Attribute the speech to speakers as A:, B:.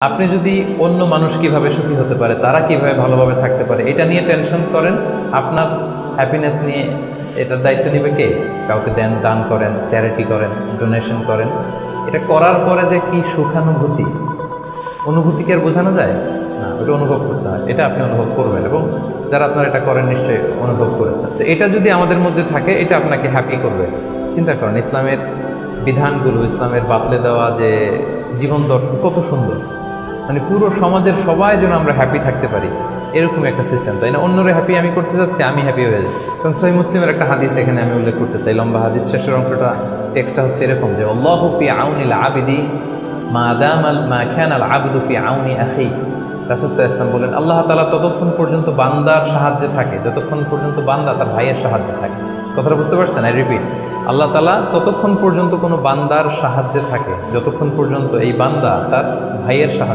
A: আপনি যদি অন্য মানুষ কীভাবে সুখী হতে পারে, তারা কীভাবে ভালোভাবে থাকতে পারে, এটা নিয়ে টেনশন করেন। আপনার হ্যাপিনেস নিয়ে এটার দায়িত্ব নেবে কে? কাউকে দেন, দান করেন চ্যারিটি করেন ডোনেশন করেন। এটা করার পরে যে কি সুখানুভূতি? অনুভূতি কি আর বোঝানো যায়? না, ওটা অনুভব করতে হয়। এটা আপনি অনুভব করবেন এবং যারা আপনারা এটা করেন নিশ্চয়ই অনুভব করেছেন। তো এটা যদি আমাদের মধ্যে থাকে, এটা আপনাকে হ্যাপি করবে। চিন্তা করেন, ইসলামের বিধানগুলো, ইসলামের বাতলে দেওয়া যে জীবন দর্শন, কত সুন্দর। মানে পুরো সমাজের সবাই যেন আমরা হ্যাপি থাকতে পারি। এরকম একটা সিস্টেম তাই না? অন্যরা হ্যাপি আমি করতে যাচ্ছি, আমি হ্যাপি হয়ে যাচ্ছি। এবং সহি মুসলিমের একটা হাদিস এখানে আমি উল্লেখ করতে চাই। লম্বা হাদিস, শেষের অংশটা টেক্সটটা হচ্ছে এরকম যে, আল্লাহ ফি আউনিল আবিদি মা দাম আল, মা খান আল আবদু ফি আউনি আখি। রাসুসাহ ইসলাম বলেন, আল্লাহ তালা ততক্ষণ পর্যন্ত বান্দার সাহায্যে থাকে, যতক্ষণ পর্যন্ত বান্দা তার ভাইয়ের সাহায্যে থাকে। কথাটা বুঝতে পারছেন? আই রিপিট আল্লাহ তালা ততক্ষণ পর্যন্ত কোনো বান্দার সাহায্যে থাকে, যতক্ষণ পর্যন্ত এই বান্দা তার ভাইয়ের সাহায্য